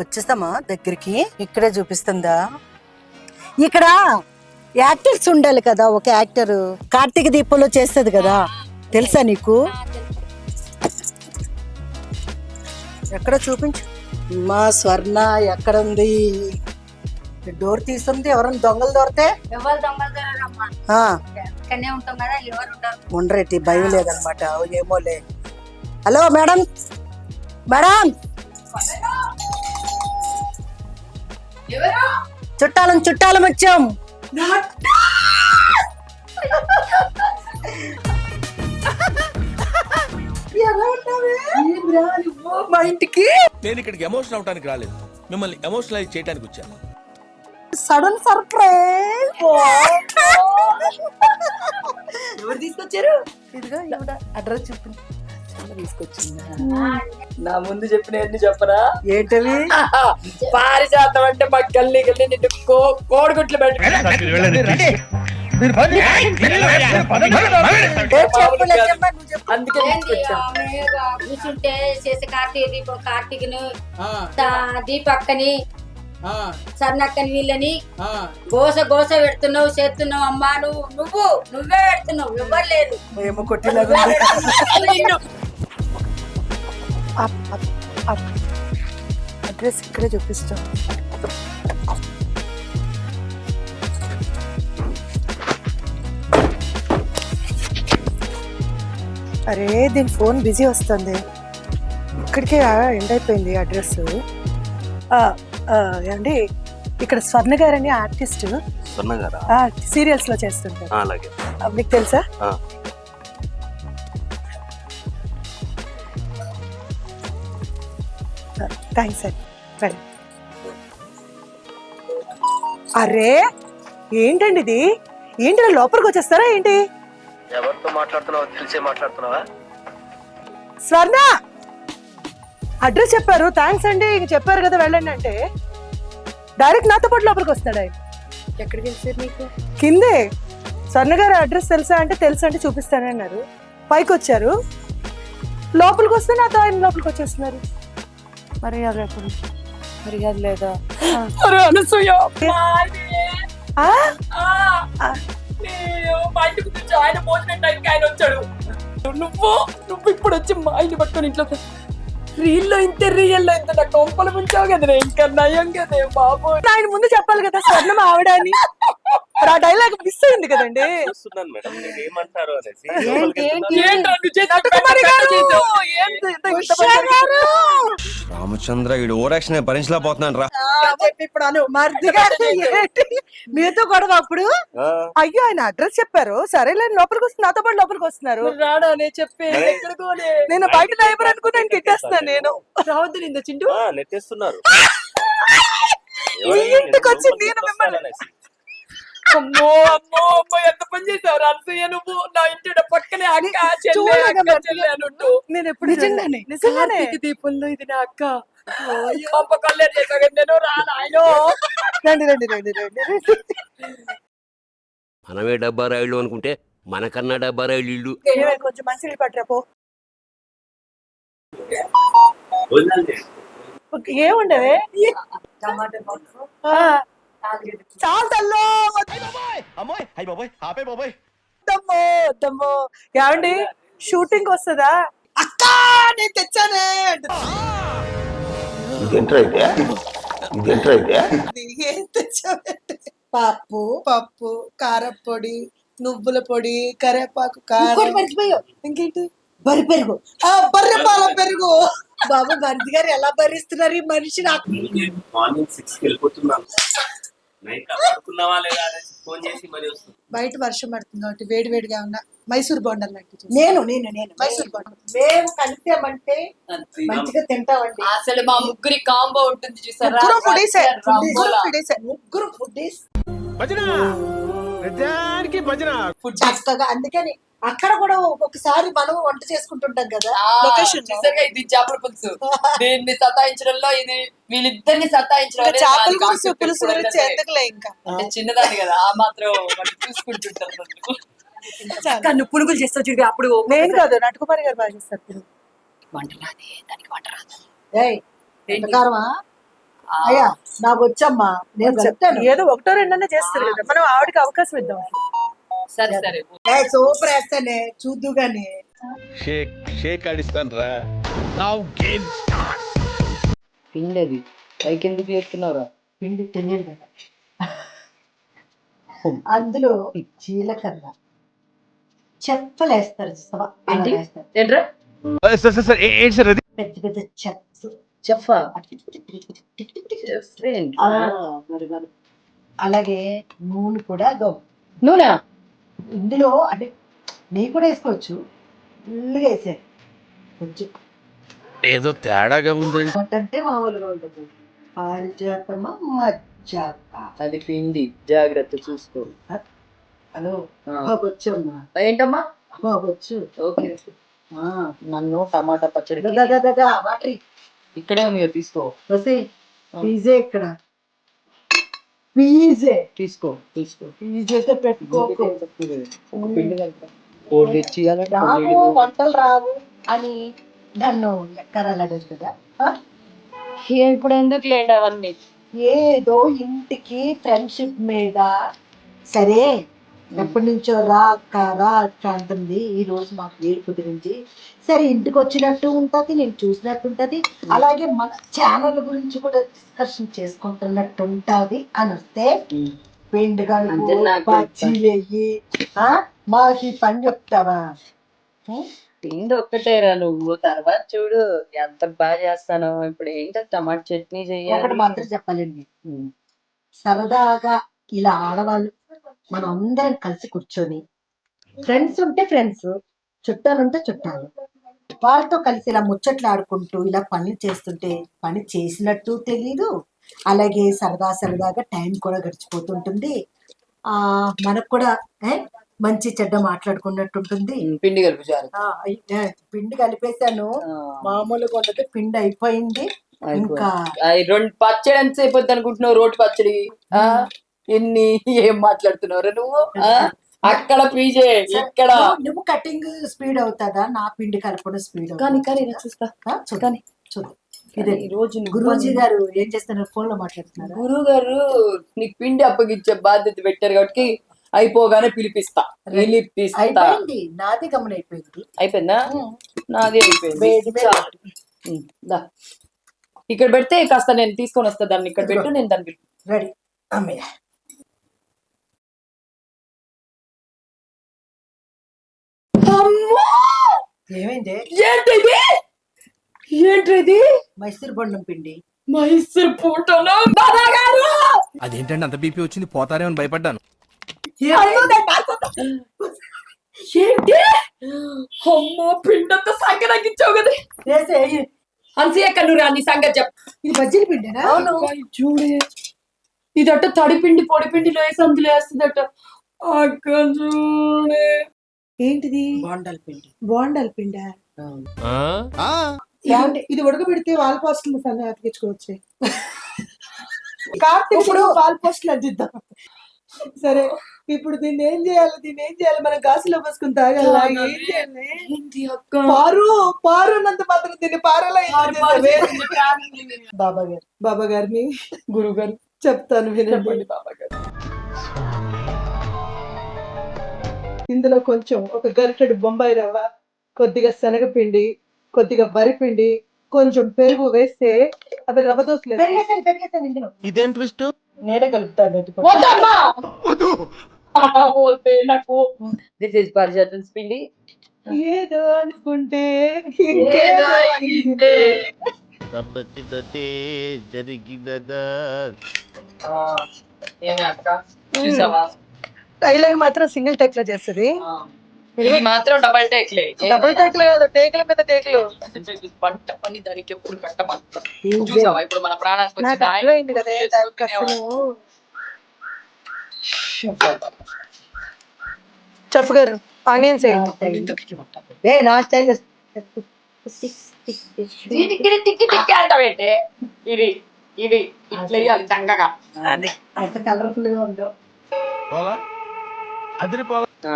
వచ్చేస్తామా దగ్గరికి? ఇక్కడే చూపిస్తుందా? ఇక్కడ యాక్టర్స్ ఉండాలి కదా ఒక యాక్టర్. కార్తీక దీపంలో చేస్తుంది కదా తెలుసా నీకు? ఎక్కడ చూపించు. మా స్వర్ణ ఎక్కడ ఉంది? డోర్ తీస్తుంది ఎవరైనా దొంగలు దొరితే ఉండరేటి భయం లేదనమాట ఏమోలే. Hello madam. మేడం. చుట్టాలం చుట్టాలం వచ్చాం. మా ఇంటికి. నేను ఇక్కడికి ఎమోషనల్ అవడానికి రాలేదు. మిమ్మల్ని ఎమోషనలైజ్ చేయడానికి వచ్చాను. Sudden surprise. ఎవరు తీసుకొచ్చారు? ఇదిగో అడ్రస్ చూపింది తీసుకొచ్చిందా. నా ముందు చెప్పిన ఎన్ని చెప్పరా? ఏంటవి? పారిజాతం అంటే మా గల్లీ గల్లీ నిన్ను కోడిగుట్లు పెట్టి కూర్చుంటే చేసే కార్తీక దీపం కార్తీక్ను దీపక్కని సన్నక్కని వీళ్ళని గోస గోస పెడుతున్నావు చేస్తున్నావు అమ్మా నువ్వు నువ్వు నువ్వే పెడుతున్నావు ఎవ్వరు లేదు అప్, అప్, అప్. అడ్రస్ ఇక్కడే చూపిస్తాం. అరే దీని ఫోన్ బిజీ వస్తుంది. ఇక్కడికే ఎండ్ అయిపోయింది అడ్రస్. ఏమండి? ఇక్కడ స్వర్ణ గారు? అని ఆర్టిస్ట్ సీరియల్స్లో చేస్తుంటారు మీకు తెలుసా? ఆ. థ్యాంక్స్ అండి రండి అరే ఏంటండి ఇది? ఏంటి ఇలా లోపలికి వచ్చేస్తారా ఏంటి? ఎవరితో మాట్లాడుతున్నావో తెలిసే మాట్లాడుతున్నావా? స్వర్ణ! అడ్రస్ చెప్పారు. థ్యాంక్స్ అండి. ఇంక చెప్పారు కదా వెళ్ళండి అంటే. డైరెక్ట్ నాతో పాటు లోపలికి వస్తాడు ఆయన. ఎక్కడికి వెళ్తారు నీకు కిందే. స్వర్ణ గారు అడ్రస్ తెలుసా అంటే తెలుసా అంటే చూపిస్తానన్నారు. పైకి వచ్చారు. లోపలికి వస్తే నాతో ఆయన లోపలికి వచ్చేస్తున్నారు. మరి అది ఎప్పుడు మర్యాద లేదా. అరే అనసూయ! మా ఇంటికి వచ్చి ఆయన భోజనం టైంకి ఆయన వచ్చాడు. నువ్వు నువ్వు ఇప్పుడు వచ్చి మా ఇంటి పట్టుకొని ఇంట్లో రీల్లో ఇంత రియల్లో ఇంత. నా కొంపలు ముంచావు కదా ఇంకా నయం కదా బాబు ఆయన ముందు చెప్పాలి కదా స్వర్ణం ఆవిడ అని. ఆ డైలాగ్ మిస్ అయింది కదండి. చూస్తున్నాను మేడం. నేను ఏమంటారు అనేసి? రామచంద్ర ఈడు ఓరాక్షన్ భరించలేకపోతున్నాను రా. చెప్పి ఇప్పుడు అను. మరిది గారు ఏంటి? మీతో గొడవ అప్పుడు? ఆ, అయ్యో ఆయన అడ్రస్ చెప్పారు. సరేలే లోపలికి వస్తుంది నాతో పాటు లోపలికి వస్తున్నారు. రాడా? నే చెప్పే నేను బయట నైబర్ అనుకుని నేను తిట్టేస్తాను నేను. రావద్దు నింద చింటూ. ఆ, నెట్టేస్తున్నారు ఇంటికి వచ్చి నేను మిమ్మల్ని అనేసి. అమ్మో అమ్మో అమ్మో ఎంత పని చేసావు అనసూయ నువ్వు నా ఇంటి పక్కనే అక్క చెల్లె అక్క నేను ఎప్పుడు నిజంగానే. దీపంలో ఇది నా అక్క. కొంప కల్లేరు చేసావు కదా నేను రా నాయనో రండి రండి రండి రండి రండి. మనమే డబ్బా రాయిళ్ళు అనుకుంటే మనకన్నా డబ్బా రాయిళ్ళు ఇల్లు. కొంచెం మంచి పట్టరా పో. ఏముండవే? చాలు తల్లో అమ్మాయి! అయ్యి బాబాయ్! ఆపే బాబాయ్! వద్దమ్మో వద్దమ్మో ఏమండి? షూటింగ్ వస్తుందా? అక్క నేను తెచ్చానే పప్పు పప్పు కారపొడి నువ్వుల పొడి కరేపాకు కారం. ఇంకేంటి బరి పెరుగు. ఆ బర్రె పాల పెరుగు. బాబు భర్త గారు ఎలా భరిస్తున్నారు ఈ మనిషి నాకు మార్నింగ్ సిక్స్కి వెళ్ళిపోతున్నాను. బయట వర్షం పడుతుంది కాబట్టి వేడి వేడిగా ఉన్న మైసూర్ బొండలు లాంటివి నేను నేను నేను. మైసూర్ బొండలు. మేము కలిసామంటే మంచిగా తింటామండి. అసలు మా ముగ్గురి కాంబో ఉంటుంది చూసారా? ముగ్గురు ఫుడీసే ముగ్గురు. ఫుడీసే ముగ్గురు ఫుడ్డీస్ చక్కగా అందుకని అక్కడ కూడా ఒక్కొక్కసారి మనం వంట చేసుకుంటుంటాం కదా. లొకేషన్ చూసారుగా ఇది చేపల పులుసు. దీన్ని సతాయించడంలో ఇది వీళ్ళిద్దరిని సతాయించడం చేపల పులుసు పులుసు గురించి. ఎందుకులే ఇంకా? అంటే చిన్నదాన్ని కదా ఆ మాత్రం చూసుకుంటుంటారు. నువ్వు పునుగులు చేస్తావు చూడు అప్పుడు నేను కాదు నటుకుమారి గారు బాగా చేస్తారు. వంట రాదే దానికి వంట రాదు. అయ్యా నాకు వచ్చమ్మా నేను చెప్తాను. ఏదో ఒకటో రెండన్నా చేస్తారు కదా మనం ఆవిడకి అవకాశం ఇద్దాం. సరే సరే. సూపర్ వేస్తానే చూద్దు గాని. షేక్ షేక్ ఆడిస్తాను రా పిండి అది పైకి ఎందుకు చేస్తున్నారా పిండి తెలియదు కదా. అందులో జీలకర్ర. చెప్పలేస్తారు చూసావా? అలా ఏంటి? వేస్తారు. ఏంట్రా? సార్ సార్ సార్ ఏంటి సార్ అది పెద్ద పెద్ద చెప్స్ చెప్పా. ఆ, మరి మరి. అలాగే నూనె కూడా నూనె? ఇందులో అంటే నెయ్యి కూడా వేసుకోవచ్చు. ఫుల్గా వేసే కొంచెం. ఏదో తేడాగా ఉందండి. అంటే మామూలుగా ఉంటుంది పారిజాతమ మజ్జాత అది పిండి జాగ్రత్త చూసుకో. హలో. అమ్మా ఏంటమ్మా? బాగొచ్చు ఓకే. ఆ. నన్ను టమాటా పచ్చడి దా, దా, దా, దా, వాటరీ. ఇక్కడే ఉంది తీసుకో. వసే పీజే ఇక్కడ. పీజే తీసుకో తీసుకో. పీజేతో పెట్టుకోకు రావు వంటలు రావు అని నన్ను ఎక్కరాలడు కదా? ఇప్పుడు ఎందుకు లేడు అవన్నీ? ఏదో ఇంటికి ఫ్రెండ్షిప్ మీద. సరే ఎప్పటి నుంచో రా అక్క రా అక్క అంటుంది. ఈ రోజు మాకు ఏడుపు గురించి సరే ఇంటికి వచ్చినట్టు ఉంటది నేను చూసినట్టు ఉంటది. అలాగే మన ఛానల్ గురించి కూడా డిస్కషన్ చేసుకుంటున్నట్టు ఉంటది అని వస్తే పిండి ఆ? మాకు ఈ పని చెప్తావా? పిండి ఒక్కటేరా నువ్వు. తర్వాత చూడు ఎంత బాగా చేస్తానో. ఇప్పుడు ఏంటో టమాటా చట్నీ చెయ్యాలి మాత్రం చెప్పాలండి. సరదాగా ఇలా ఆడవాళ్ళు మనం అందరం కలిసి కూర్చొని ఫ్రెండ్స్ ఉంటే ఫ్రెండ్స్ చుట్టాలు ఉంటే చుట్టాలు. వాళ్ళతో కలిసి ఇలా ముచ్చట్లు ఆడుకుంటూ ఇలా పనులు చేస్తుంటే పని చేసినట్టు తెలీదు. అలాగే సరదా సరదాగా టైం కూడా గడిచిపోతుంటుంది. ఆ మనకు కూడా ఏ, మంచి చెడ్డ మాట్లాడుకున్నట్టు ఉంటుంది. పిండి కలుపు చాలు. ఆ, అయ్- ఏ, పిండి కలిపేశాను. మామూలుగా ఉన్నది పిండి అయిపోయింది. ఇంకా రెండు పచ్చడి ఎంత వద్దు అనుకుంటున్నావు? రోటి పచ్చడి? ఎన్ని ఏం మాట్లాడుతున్నావు నువ్వు? అక్కడ పీజే ఇక్కడ. నువ్వు- కటింగ్ స్పీడ్ అవుతుందా? నా పిండి కలపడం స్పీడ్ కానీ కానీ చూస్తా. చూద్దాం చూద్దాం ఇదే. ఈ రోజు గురూజీ గారు ఏం చేస్తున్నారు? ఫోన్లో మాట్లాడుతున్నారు? గురువు గారు నీకు పిండి అప్పగించే బాధ్యత పెట్టారు కాబట్టి అయిపోగానే పిలిపిస్తా. పిలిపిస్తా. అయిపోయింది. నాది గమనం అయిపోయింది. అయిపోయిందా? నాది అయిపోయింది. ఇక్కడ పెడితే కాస్త నేను తీసుకొని వస్తా దాన్ని. ఇక్కడ పెట్టు నేను దాన్ని రెడీ. అమ్మయ్య. ఏమైంది? ఏంటిది? ఏంటిది? మైసూర్ బొండం పిండి. మైసూర్ పూటలో బాబాగారు అదేంటండి అంత బీపీ వచ్చింది? పోతారేమని భయపడ్డాను. ఏంటి? అమ్మో పిండంతా సంగరాకిచ్చావు కదా. వేసే హన్సీయక్క నువ్వు రాని సంగతి చెప్పు. ఇది బజ్జీల పిండేనా? చూడే. ఇదట తడిపిండి పొడి పిండిలో వేసి అందులో వేస్తుందట. అక్క చూడే. ఏంటిది? బోండాల పిండి. బోండాల పిండ? ఇది ఉడకబెడితే వాల్ పోస్టులు అతికించుకోవచ్చు. కార్తీక్ ఇప్పుడు వాల్ పోస్టులు అందిద్దాం. సరే ఇప్పుడు దీన్ని ఏం చేయాలి? దీన్ని ఏం చేయాలి? మనం గాసులో పోసుకుని తాగాల? ఏం చేయాలి? ఏంటి అక్క పారు పారు అన్నంత మాత్రం దీన్ని పారలా బాబా గారు బాబా గారిని గురువు గారు చెప్తాను వినండి. బాబా గారు ఇందులో కొంచెం ఒక గరిటెడు బొంబాయి రవ్వ కొద్దిగా శనగపిండి కొద్దిగా వరిపిండి కొంచెం పెరుగు వేస్తే అది రవ్వ దోశలు. ఇదేం ట్విస్ట్ నేనే కలుపుతాను దిస్ ఇస్ పరిజాతన్స్ పిండి. ఏదో అనుకుంటే. ఆ, ఏమి అక్క? చూసావా? డైలాగ్ మాత్రం సింగిల్ టేక్లో చేస్తుంది. ఇది మాత్రం డబల్ టేక్లే డబుల్ టేక్లో కాదు టేకుల మీద టేకులు పంట పని దానికి ఎప్పుడు కట్టమంట చూసావా? ఇప్పుడు మన ప్రాణానికి నాకు వచ్చిన ఆయన అర్థమైంది కదా దానికి చెఫ్ గారు ఆనియన్స్ ఏ నా స్టైల్ ఇది ఇది టిక్కి టిక్కి అంటావేంటి ఇది ఇది ఇట్లా చక్కగా అంత కలర్ఫుల్గా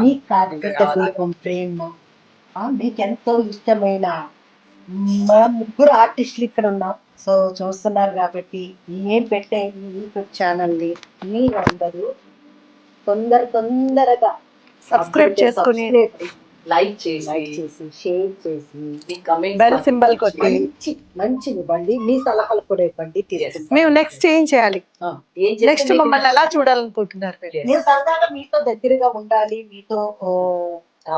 మీ కార్తీక దీపం ప్రేమ మీకెంతో ఇష్టమైన మా ముగ్గురు ఆర్టిస్టులు ఇక్కడ ఉన్నాం. సో చూస్తున్నారు కాబట్టి ఏం పెట్టే ఈ యూట్యూబ్ ఛానల్ని మీరందరూ తొందర తొందరగా సబ్స్క్రైబ్ చేసుకుని లైక్ చేసి లైక్ చేసి షేర్ చేసి. మీ కమెంట్ బెల్ సింబల్ కొట్టి. మంచి మంచిది ఇవ్వండి. మీ సలహాలు కూడా ఇవ్వండి తీసుకుంటాం. మేము నెక్స్ట్ ఏం చేయాలి? ఏం చేస్తే నెక్స్ట్ మీకు మమ్మల్ని ఎలా చూడాలనుకుంటున్నారు మీరు? నేను సరదాగా మీతో దగ్గరగా ఉండాలి మీతో ఓ,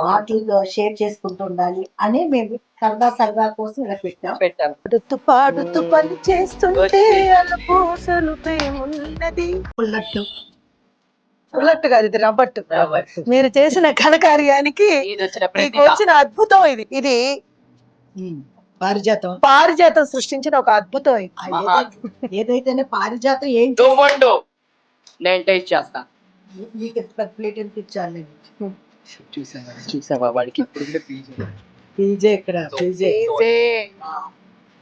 మాటలు షేర్ చేసుకుంటూ ఉండాలి అని మేము సరదా సరదా కోసం ఇలా పెట్టాం. పెట్టాం. పాడుతూ పాడుతూ పని చేస్తుంటే అలుపు సలుపే ఉన్నది. ఉన్నట్టు కాదు ఇది రబ్బట్టు. మీరు చేసిన ఘనకార్యానికి ఇది వచ్చిన అద్భుతం ఇది. ఇది పారిజాతం. పారిజాతం సృష్టించిన ఒక అద్భుతం ఇది. ఆ, ఏదైతే- ఏదైతేనే పారిజాతం ఏం నేను టేస్ట్ చేస్తా. మీకు ఎంత ప్లేట్ ఎంత ఇచ్చాను చూసావా? వాడికి? పీజే. ఇక్కడ పీజే.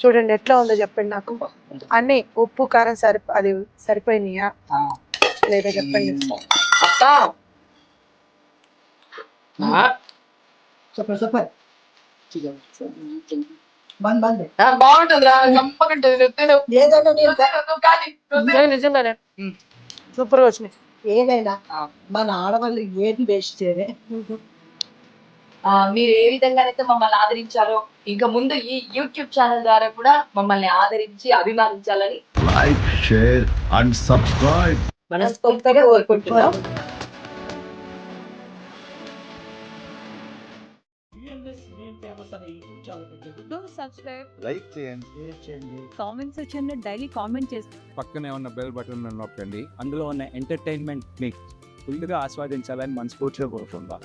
చూడండి ఎట్లా ఉందో చెప్పండి నాకు. అన్ని ఉప్పు కారం సరి అది సరిపోయినాయా? లేదా చెప్పండి. బంద్ బంద్. బాగుంటుందిరా. గంపకంటుంది తిను. ఏదైనా నేను నిజంగానే సూపర్గా వచ్చినాయి. ఏదైనా. మన ఆడవాళ్ళు ఏది ఆ, మీరు ఏ విధంగా అయితే మమ్మల్ని ఆదరించారో ఇంకా ముందు ఈ యూట్యూబ్ ఛానల్ ద్వారా కూడా మమ్మల్ని ఆదరించి అభిమానించాలని like, share, and subscribe. మనస్ఫూర్తిగా కోరుకుంటున్నాం. Like చేయండి. కామెంట్ సెక్షన్లో డైలీ కామెంట్ చేసి పక్కనే ఉన్న బెల్ బటన్ నొక్కండి అందులో ఉన్న ఎంటర్టైన్మెంట్ మీకు ఫుల్గా ఆస్వాదించాలని మనస్ఫూర్తిగా కోరుకుందాం